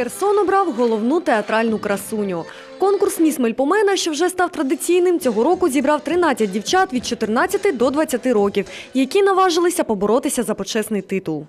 Херсон обрав головну театральну красуню. Конкурс Міс Мельпомена, що вже став традиційним, цього року зібрав 13 дівчат від 14 до 20 років, які наважилися поборотися за почесний титул.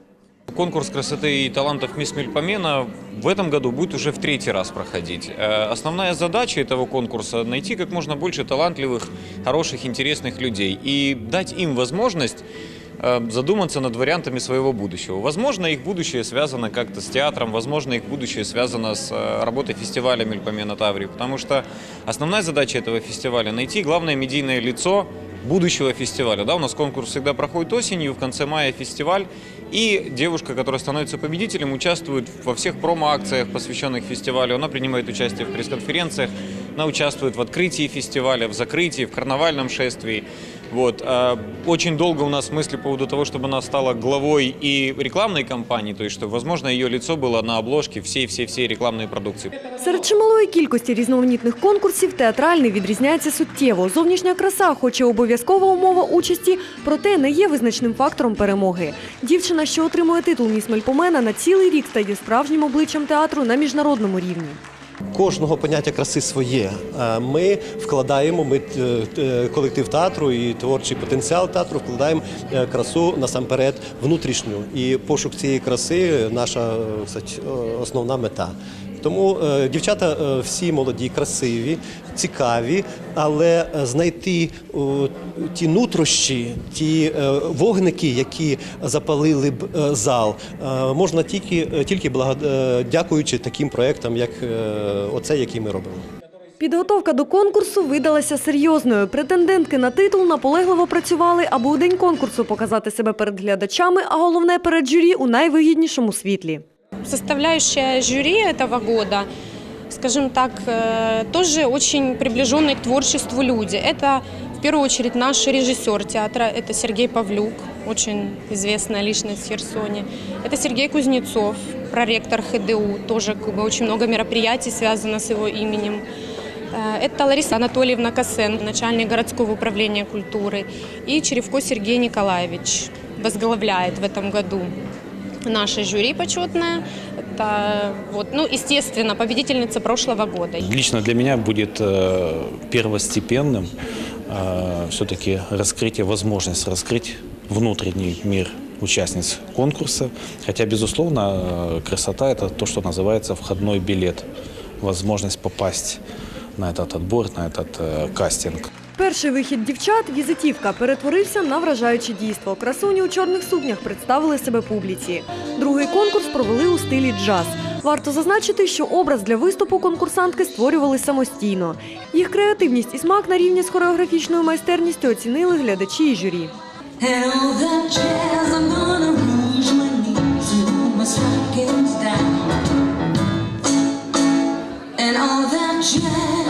Конкурс красоты и талантов «Мисс Мельпомена» в этом году будет уже в третий раз проходить. Э, Основная задача этого конкурса – найти как можно больше талантливых, хороших, интересных людей и дать им возможность э, задуматься над вариантами своего будущего. Возможно, их будущее связано как-то с театром, возможно, их будущее связано с э, работой фестиваля Мельпомена Таврии, потому что основная задача этого фестиваля – найти главное медийное лицо будущего фестиваля. Да, у нас конкурс всегда проходит осенью, в конце мая фестиваль, и девушка, которая становится победителем, участвует во всех промо-акциях, посвященных фестивалю. Она принимает участие в пресс-конференциях, она участвует в открытии фестиваля, в закрытии, в карнавальном шествии. Вот. а, Очень долго у нас мысли по поводу того, чтобы она стала главой и рекламной кампании, то есть, чтобы, возможно, ее лицо было на обложке всей-всей-всей рекламной продукции. Серед чималої кількості різноманітних конкурсів театральний відрізняється суттєво. Зовнішня краса, хоч і обов'язкова умова участі, проте не є визначним фактором перемоги. Дівчина, що отримує титул Міс Мельпомена, на цілий рік стає справжнім обличчям театру на міжнародному рівні. Кожного поняття краси своє. Е, Ми вкладаємо, ми е, е, колектив театру і творчий потенціал театру вкладаємо красу насамперед внутрішню. І пошук цієї краси наша основна мета. Тому е, дівчата е, всі молоді, красиві, цікаві, але е, знайти ті нутрощі, ті вогники, які запалили б зал, можна тільки, тільки дякуючи таким проектам, як оцей, який ми робимо. Підготовка до конкурсу видалася серйозною. Претендентки на титул наполегливо працювали, аби у день конкурсу показати себе перед глядачами, а головне перед журі у найвигіднішому світлі. Составляющая жюри этого года, скажем так, э, тоже очень приближенные к творчеству люди. Это в первую очередь наш режиссер театра, это Сергей Павлюк, очень известная личность в Херсоне. Это Сергей Кузнецов, проректор ХДУ, тоже как бы, очень много мероприятий связано с его именем. Э, Это Лариса Анатольевна Косенко, начальник городского управления культуры. И Черевко Сергей Николаевич возглавляет в этом году наше жюри почетное. Это, вот, ну, естественно, победительница прошлого года. Лично для меня будет э, первостепенным э, все-таки раскрытие, возможность раскрыть внутренний мир участниц конкурса. Хотя, безусловно, э, красота – это то, что называется входной билет. Возможность попасть на этот отбор, на этот э, кастинг. Перший вихід дівчат візитівка перетворився на вражаюче дійство. Красуні у чорних сукнях представили себе публіці. Другий конкурс провели у стилі джаз. Варто зазначити, що образ для виступу конкурсантки створювали самостійно. Їх креативність і смак на рівні з хореографічною майстерністю оцінили глядачі і журі. And all that jazz,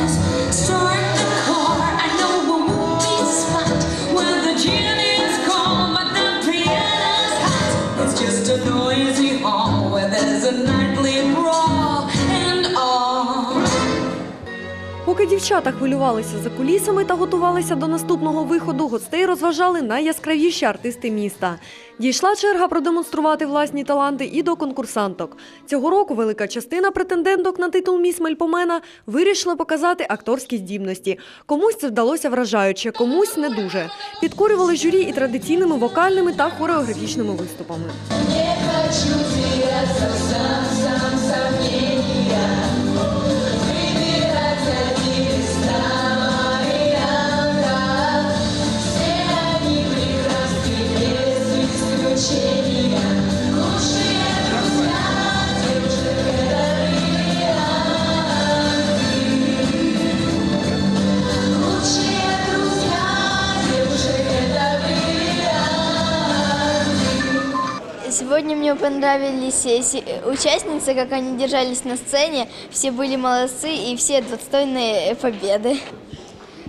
Поки дівчата хвилювалися за кулісами та готувалися до наступного виходу, гостей розважали найяскравіші артисти міста. Дійшла черга продемонструвати власні таланти і до конкурсанток. Цього року велика частина претенденток на титул Міс Мельпомена вирішили показати акторські здібності. Комусь це вдалося вражаюче, комусь не дуже. Підкорювали журі і традиційними вокальними та хореографічними виступами. Сегодня мне понравились э, се- э, участницы, как они держались на сцене. Все были молодцы и все достойные э, победы.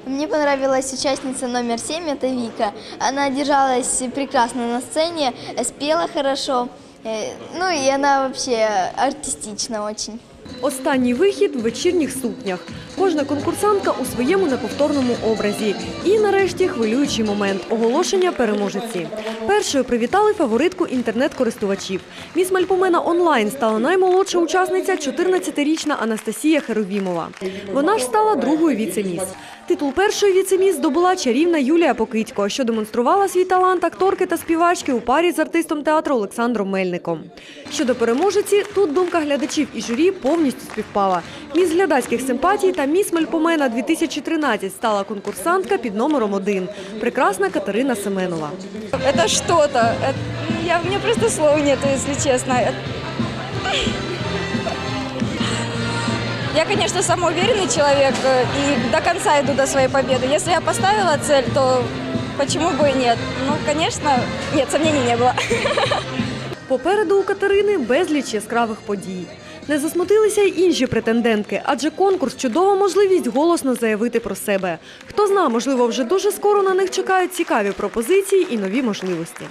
Мне понравилась участница номер семь, это Вика. Она держалась прекрасно на сцене, э, спела хорошо. э, Ну и она вообще артистична очень. Останній вихід в вечірніх сукнях. Кожна конкурсантка у своєму неповторному образі. І нарешті хвилюючий момент оголошення переможеці. Першою привітали фаворитку інтернет-користувачів. Міс Мальпомена онлайн стала наймолодша учасниця 14-річна Анастасія Херовімова. Вона ж стала другою віцеміс. Титул першої віцеміс здобула чарівна Юлія Покитько, що демонструвала свій талант акторки та співачки у парі з артистом театру Олександром Мельником. Щодо переможеці, тут думка глядачів і журі повністю співпала. Міс глядацьких симпатій та міс Мельпомена 2013 стала конкурсантка під номером один – прекрасна Катерина Семенова. Это что-то. Это- Я, у меня просто слов нету, если честно. Это- Я, конечно, самоуверенный человек э, и до конца иду до своей победы. Если я поставила цель, то почему бы и нет? Ну, конечно, нет, сомнений не было. Попереду у Катерини безліч яскравих подій. Не засмутилися й інші претендентки, адже конкурс чудова можливість голосно заявити про себе. Хто зна, можливо, вже дуже скоро на них чекають цікаві пропозиції і нові можливості.